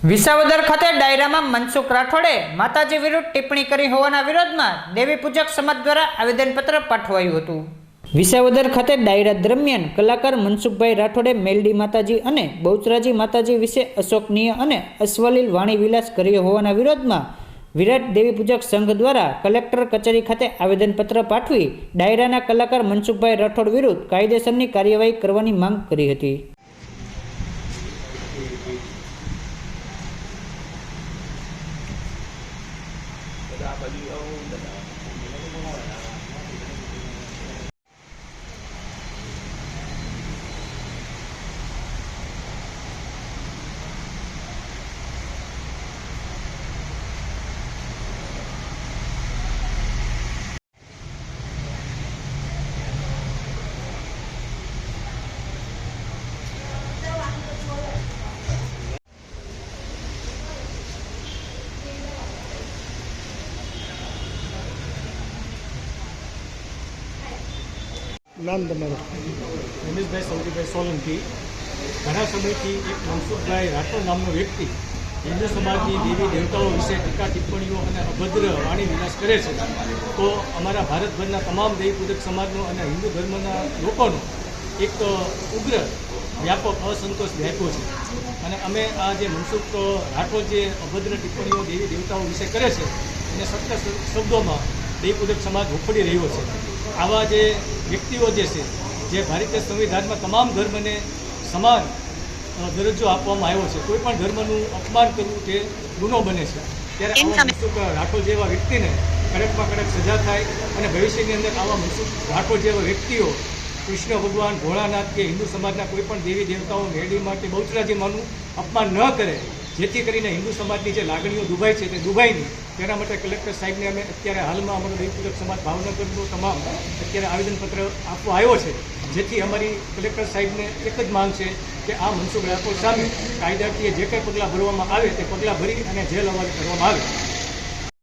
વિસાવદર ખાતે ડાયરામાં મનસુખ રાઠોડે માતાજી વિરુદ્ધ ટિપ્પણી કરી હોવાના વિરોધમાં દેવી પૂજક સમાજ દ્વારા આવેદનપત્ર પાઠવાયું હતું. વિસાવદર ખાતે ડાયરા દરમિયાન કલાકાર મનસુખભાઈ રાઠોડે મેલડી માતાજી અને બહુચરાજી માતાજી વિશે અશોકનીય અને અશ્વલીલ વાણી વિલાસ કર્યો હોવાના વિરોધમાં વિરાટ દેવી પૂજક સંઘ દ્વારા કલેક્ટર કચેરી ખાતે આવેદનપત્ર પાઠવી ડાયરાના કલાકાર મનસુખભાઈ રાઠોડ વિરુદ્ધ કાયદેસરની કાર્યવાહી કરવાની માંગ કરી હતી. property owned. નામ તમારું? રમેશભાઈ સૌજીભાઈ સોલંકી. ઘણા સમયથી એક મનસુખભાઈ રાઠોડ નામનો વ્યક્તિ. હિન્દુ સમાજની દેવી દેવતાઓ વિશે ટીકા, ટિપ્પણીઓ અને અભદ્ર વાણી વિનાશ કરે છે. તો અમારા ભારતભરના તમામ દેવી પૂજક સમાજનો અને હિન્દુ ધર્મના લોકોનો એક ઉગ્ર, વ્યાપક અસંતોષ વ્યાપ્યો છે. અને અમે આ જે મનસુખ રાઠોડ જે અભદ્ર ટિપ્પણીઓ દેવી દેવતાઓ વિશે કરે છે, એને સત્ય શબ્દોમાં દેવી પૂજક સમાજ હોપડી રહ્યો છે. આવા જે વ્યક્તિઓ જે છે જે ભારતીય સંવિધાનમાં તમામ ધર્મને સમાન દરજ્જો આપવામાં આવ્યો છે કોઈ પણ ધર્મનું અપમાન કરવું તે ગુનો બને છે. ત્યારે આવા મનસુખ રાઠોડ જેવા વ્યક્તિને કડકમાં કડક સજા થાય અને ભવિષ્યની અંદર આવા મનસુખ રાઠોડ જેવા વ્યક્તિઓ કૃષ્ણ ભગવાન ભોળાનાથ કે હિન્દુ સમાજના કોઈ પણ દેવી દેવતાઓ મેળી માટે બહુચરાજીમાંનું અપમાન ન કરે જેથી કરીને હિન્દુ સમાજની જે લાગણીઓ દુભાઈ છે તે દુભાઈ નહીં તેના માટે કલેક્ટર સાહેબને અમે અત્યારે હાલમાં અમારો દેવપૂજક સમાજ ભાવનગરનો તમામ અત્યારે આવેદનપત્ર આપવા આવ્યો છે. જેથી અમારી કલેક્ટર સાહેબને એક જ માંગ છે કે આ મનસુખ રાઠોડ સામે કાયદાકીય જે કંઈ પગલાં ભરવામાં આવે તે પગલાં ભરી અને જેલ હવાલે કરવામાં આવે.